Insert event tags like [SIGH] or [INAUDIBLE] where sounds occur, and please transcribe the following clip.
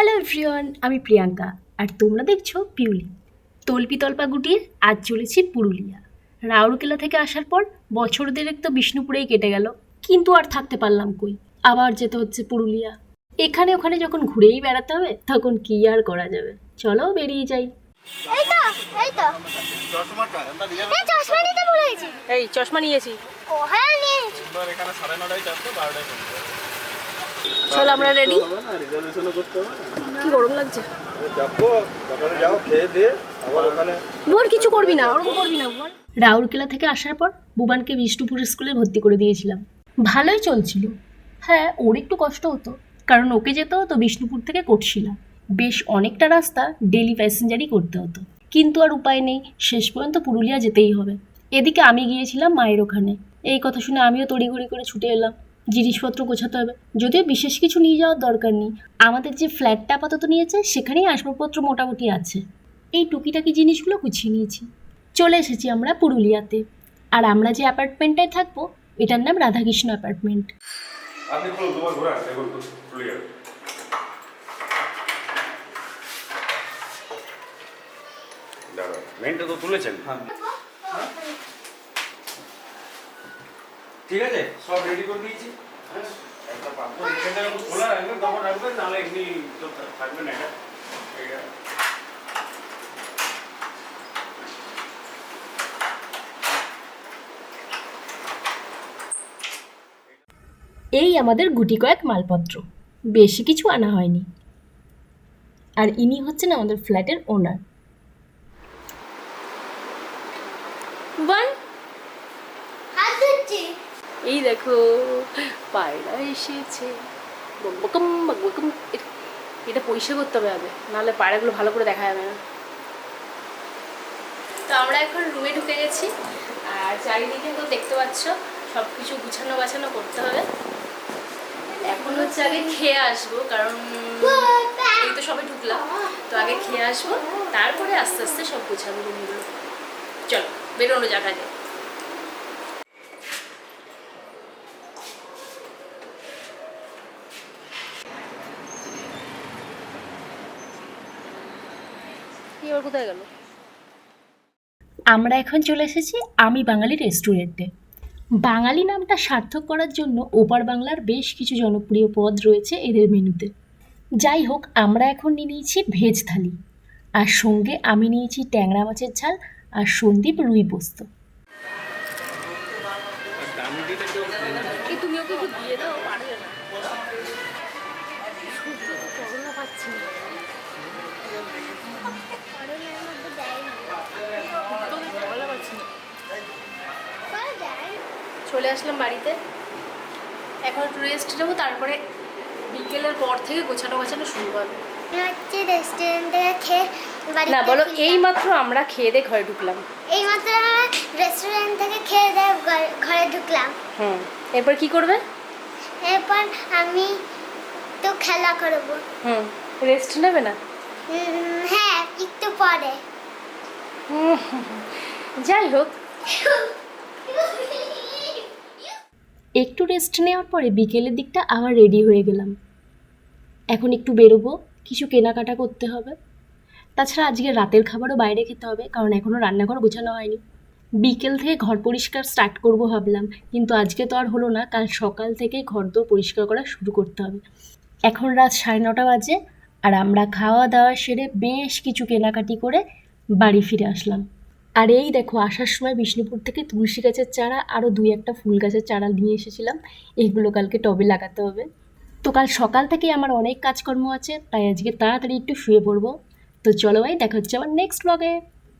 Hello everyone আমি প্রিয়াঙ্কা আর তোমরা দেখছ পিউলি। তল্পি তল্পা গুটিয়ে আজ চলেছি পুরুলিয়া। রাউরকেলা থেকে আসার পর বছর দেড়েক তো বিষ্ণুপুরেই কেটে গেল। কিন্তু আর থাকতে পারলাম কই? আবার যেতে হচ্ছে পুরুলিয়া। এখানে ওখানে যখন ঘুরেই বেড়াতে হবে তখন কি আর করা যাবে? চলো বেরিয়ে যাই। এই তো এই তো। এই চশমা নিতে ভুলে গেছি। এই চশমা নিয়েছি। ও হ্যাঁ নিয়েছি। চলো আমরা রেডি কি গরম লাগছে? কিছু করবি না ওরকম করবি না রাউরকেলা থেকে আসার পর বুবানকে বিষ্ণুপুর স্কুলে ভর্তি করে দিয়েছিলাম। ভালোই চলছিল। হ্যাঁ ওর একটু কষ্ট হতো কারণ ওকে যেতে হতো বিষ্ণুপুর থেকে কোটশিলা। বেশ অনেকটা রাস্তা ডেলি প্যাসেঞ্জারই করতে হতো। কিন্তু আর উপায় নেই শেষ পর্যন্ত পুরুলিয়া যেতেই হবে। এদিকে আমি গিয়েছিলাম মায়ের ওখানে। এই কথা শুনে আমিও তড়িঘড়ি করে ছুটে এলাম। জিনিসপত্র গোছাতে হবে। যদিও বিশেষ কিছু নিয়ে যাওয়ার দরকার নেই। আমাদের যে ফ্ল্যাটটা আপাতত নিয়েছে সেখানেই আসবাবপত্র মোটামুটি আছে। এই টুকিটাকি জিনিসগুলো গুছিয়ে নিয়েছি। চলে এসেছি আমরা পুরুলিয়াতে। আর আমরা যে অ্যাপার্টমেন্টটায় থাকব এটার নাম রাধাকৃষ্ণ অ্যাপার্টমেন্ট। মেনটা তো তুলেছেন। ঠিক আছে? সব রেডি করে দিয়েছি। একটা পাত্র এখানটা খোলা রাখবেন তখন রাখবেন নাহলে এমনি তো থাকবে না এটা। এটা এই আমাদের গুটি কয়েক মালপত্র। বেশি কিছু আনা হয়নি। আর ইনি হচ্ছেন আমাদের ফ্ল্যাটের ওনার। বান হাত ধুচ্ছি এই দেখো, পায়রা এসেছে। বকবকম এ- এটা পরিষ্কার করতে হবে আগে, নাহলে পায়রাগুলো ভালো করে দেখা যাবে না। তো আমরা এখন রুমে ঢুকে গেছি, আর চারিদিকে তো দেখতে পাচ্ছ সব কিছু গুছানো বাছানো করতে হবে। এখন হচ্ছে আগে খেয়ে আসব, কারণ এই তো সবে ঢুকলাম, তো আগে খেয়ে আসব, তারপরে আস্তে আস্তে সব গুছাবো রুমগুলো। চলো, বেরোনো জায়গায় এবার কোথায় গেল? আমরা এখন চলে এসেছি আমি বাঙালি রেস্টুরেন্টে। বাঙালি নামটা সার্থক করার জন্য ওপার বাংলার বেশ কিছু জনপ্রিয় পদ রয়েছে এদের মেনুতে। যাই হোক আমরা এখন নিয়ে নিয়েছি ভেজ থালি। আর সঙ্গে আমি নিয়েছি ট্যাংরা মাছের ঝাল আর সন্দীপ রুই পোস্ত। তুমি ওকে দিয়ে দাও পারবে না। চলে আসলাম বাড়িতে। এখন একটু রেস্ট নেব তারপরে বিকেলের পর থেকে গোছানো গোছানো শুরু হবে। হচ্ছে রেস্টুরেন্ট থেকে খেয়ে না বলো ফিরলাম। এই মাত্র আমরা খেয়ে দিয়ে ঘরে ঢুকলাম। এই মাত্র আমরা রেস্টুরেন্ট থেকে খেয়ে দিয়ে ঘরে ঢুকলাম। হুম এরপর কি করবে? এরপর আমি তো খেলা করব। হুম রেস্ট নেবে না? হ্যাঁ একটু পরে। হুম, যাই হোক। [LAUGHS] একটু রেস্ট নেওয়ার পরে বিকেলের দিকটা আবার রেডি হয়ে গেলাম। এখন একটু বেরোবো, কিছু কেনাকাটা করতে হবে। তাছাড়া আজকে রাতের খাবারও বাইরে খেতে হবে, কারণ এখনও রান্নাঘর গোছানো হয়নি। বিকেল থেকে ঘর পরিষ্কার স্টার্ট করব ভাবলাম, কিন্তু আজকে তো আর হলো না, কাল সকাল থেকেই ঘর দোর পরিষ্কার করা শুরু করতে হবে। এখন রাত সাড়ে নটা বাজে, আর আমরা খাওয়া দাওয়া সেরে বেশ কিছু কেনাকাটি করে বাড়ি ফিরে আসলাম। আর এই দেখো, আসার সময় বিষ্ণুপুর থেকে তুলসী গাছের চারা আরও দুই একটা ফুল গাছের চারা নিয়ে এসেছিলাম। এইগুলো কালকে টবে লাগাতে হবে। তো কাল সকাল থেকে আমার অনেক কাজকর্ম আছে, তাই আজকে তাড়াতাড়ি একটু শুয়ে পড়ব। তো চলো ভাই, দেখা হচ্ছে আমার নেক্সট ব্লগে